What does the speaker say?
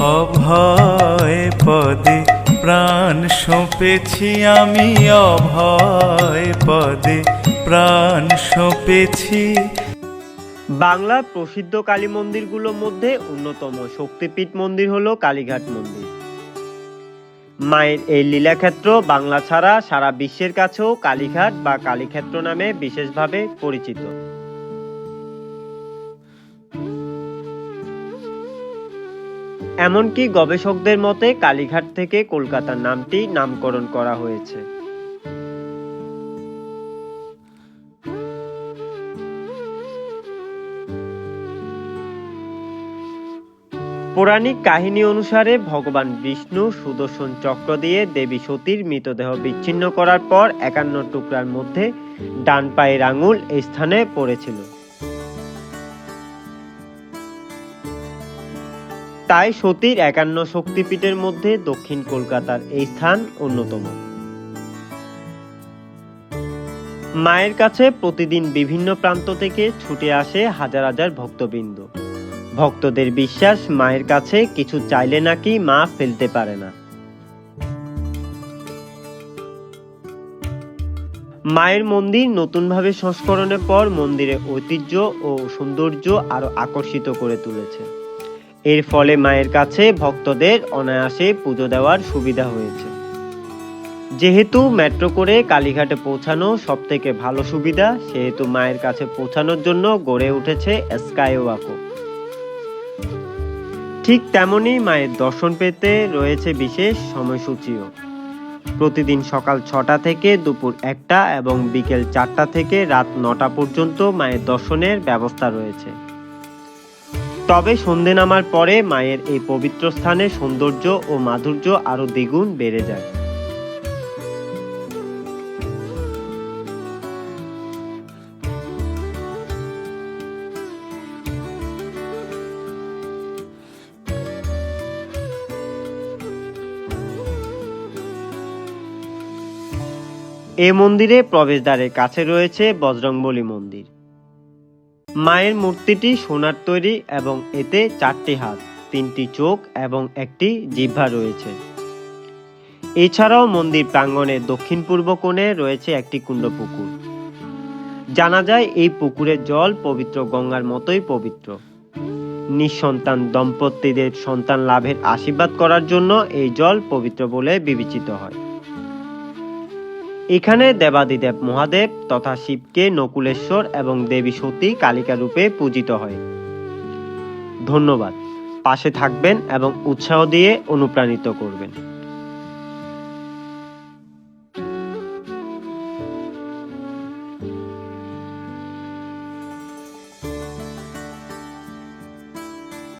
অভয় পদে প্রাণ সঁপেছি আমি, অভয় পদে প্রাণ সঁপেছি। বাংলার প্রসিদ্ধ কালী মন্দিরগুলোর মধ্যে অন্যতম শক্তিপীঠ মন্দির হলো কালীঘাট মন্দির। মায়ের এই লীলাক্ষেত্র বাংলা ছাড়া সারা বিশ্বের কাছেও কালীঘাট বা কালীক্ষেত্র নামে বিশেষভাবে পরিচিত। এমনকি গবেষকদের মতে কালীঘাট থেকে কলকাতার নামটি নামকরণ করা হয়েছে। পৌরাণিক কাহিনী অনুসারে ভগবান বিষ্ণু সুদর্শন চক্র দিয়ে দেবী সতীর মৃতদেহ বিচ্ছিন্ন করার পর একান্ন টুকরার মধ্যে ডান পায়ের আঙুল এই স্থানে পড়েছিল। তাই সতীর একান্ন শক্তিপীঠের মধ্যে দক্ষিণ কলকাতার এই স্থান অন্যতম। মায়ের কাছে প্রতিদিন বিভিন্ন প্রান্ত থেকে ছুটে আসে হাজার হাজার ভক্তবৃন্দ। ভক্তদের বিশ্বাস, মায়ের কাছে কিছু চাইলে নাকি মা ফেলতে পারে না। মায়ের মন্দির নতুনভাবে সংস্করণের পর মন্দিরের ঐতিহ্য ও সৌন্দর্য আরও আকর্ষিত করে তুলেছে। এর ফলে মায়ের কাছে ভক্তদের অনায়াসে পুজো দেওয়ার সুবিধা হয়েছে। যেহেতু মেট্রো করে কালীঘাটে পৌঁছানো সব থেকে ভালো সুবিধা, সেহেতু মায়ের কাছে পৌঁছানোর জন্য গড়ে উঠেছে স্কাইওয়াকও ঠিক তেমনি মায়ের দর্শন পেতে রয়েছে বিশেষ সময়সূচিও। প্রতিদিন সকাল ছটা থেকে দুপুর একটা এবং বিকেল চারটা থেকে রাত নটা পর্যন্ত মায়ের দর্শনের ব্যবস্থা রয়েছে। তবে সন্ধে নামার পরে মায়ের এই পবিত্র স্থানে সৌন্দর্য ও মাধুর্য আরও দ্বিগুণ বেড়ে যায়। এ মন্দিরে প্রবেশদ্বারের কাছে রয়েছে বজরংবলী মন্দির। মায়ের মূর্তিটি সোনার তৈরি এবং এতে চারটি হাত, তিনটি চোখ এবং একটি জিহ্বা রয়েছে। এছাড়াও মন্দির প্রাঙ্গণের দক্ষিণ পূর্ব কোণে রয়েছে একটি কুণ্ড পুকুর জানা যায়, এই পুকুরের জল পবিত্র গঙ্গার মতোই পবিত্র। নিঃসন্তান দম্পতিদের সন্তান লাভের আশীর্বাদ করার জন্য এই জল পবিত্র বলে বিবেচিত হয়। এখানে দেবাদিদেব মহাদেব তথা শিবকে নকুলেশ্বর এবং দেবী সতী কালিকা রূপে পূজিত হয়। ধন্যবাদ। পাশে থাকবেন এবং উৎসাহ দিয়ে অনুপ্রাণিত করবেন।